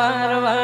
আমার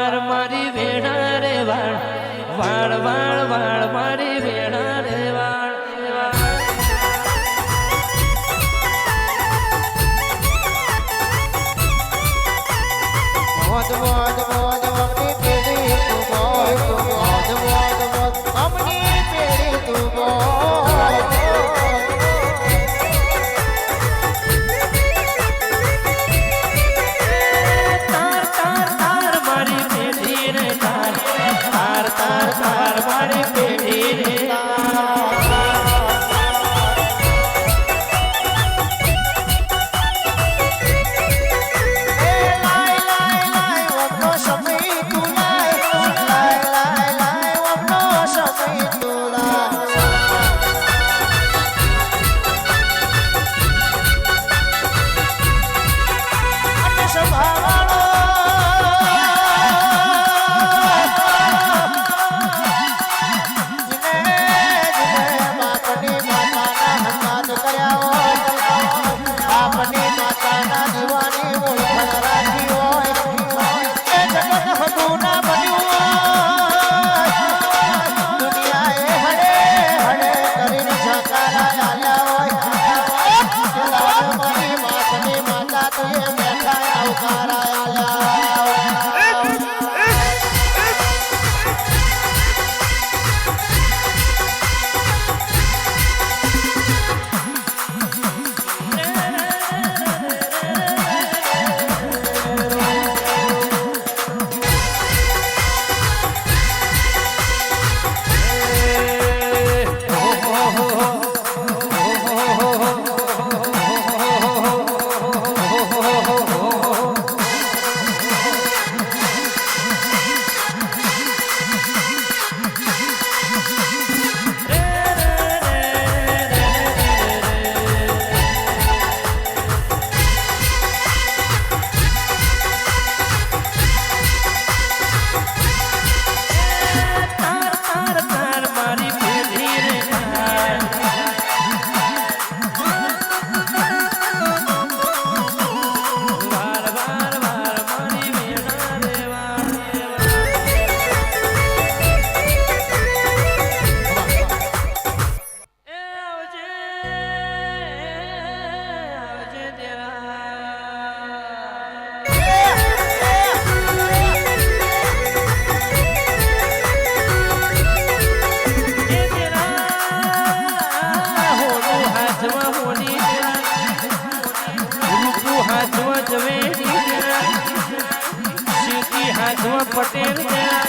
હાથમાં પટેલ તેરા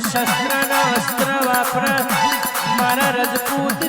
શસ્ત્રના અસ્ત્ર વાપરા મારા રજપૂત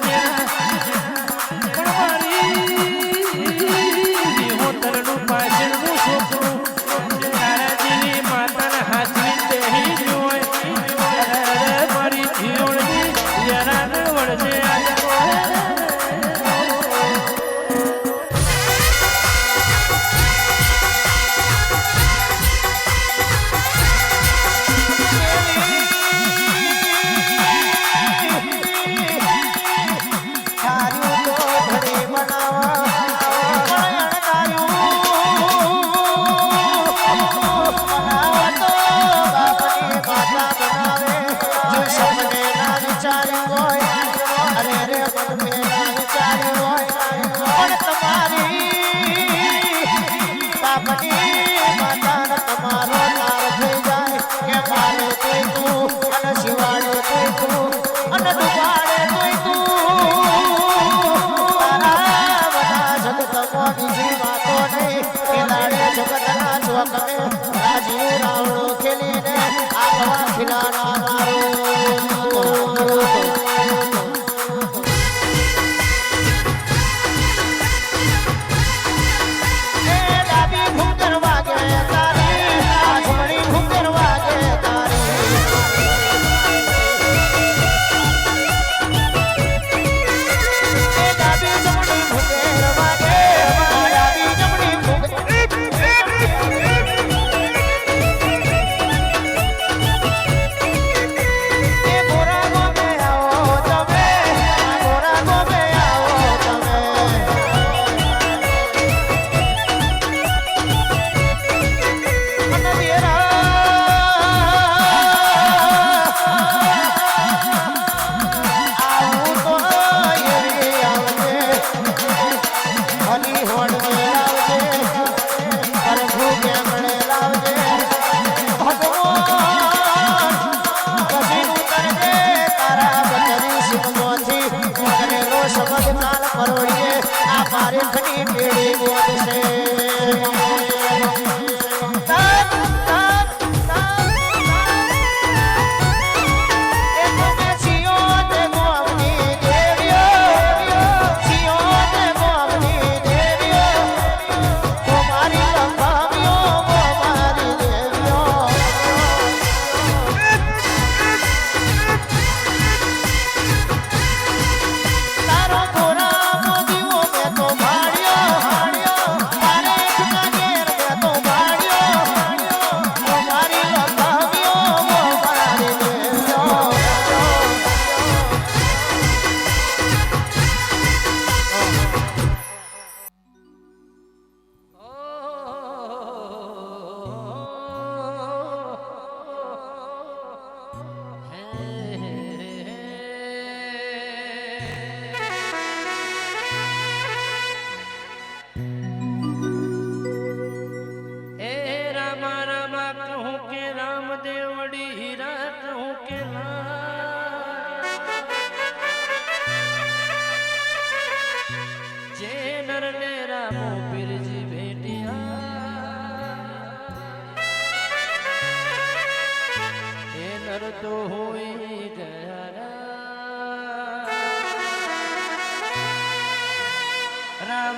哈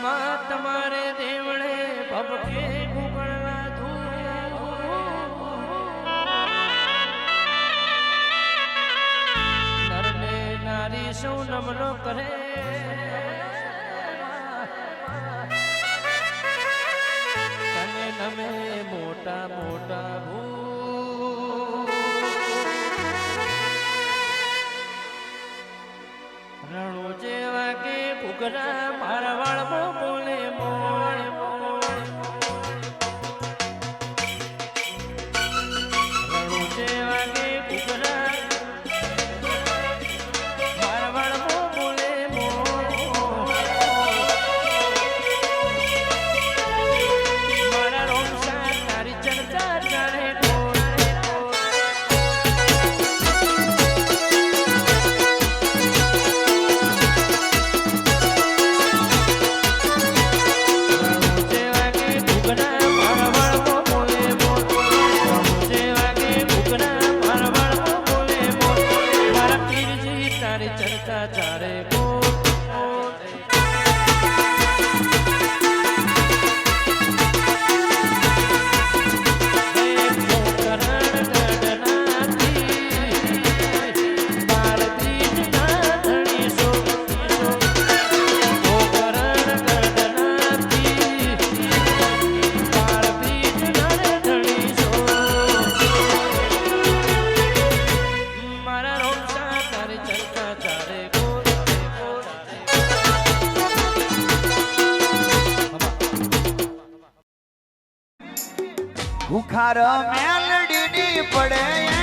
માં તમારે દેવળે ભપકે ભૂગળના ધૂને નારી સૌ નમનો કરે. તને નમે મોટા મોટા ભૂ. રણો જેવા કે ભૂગરા ખાર મેલડી પડે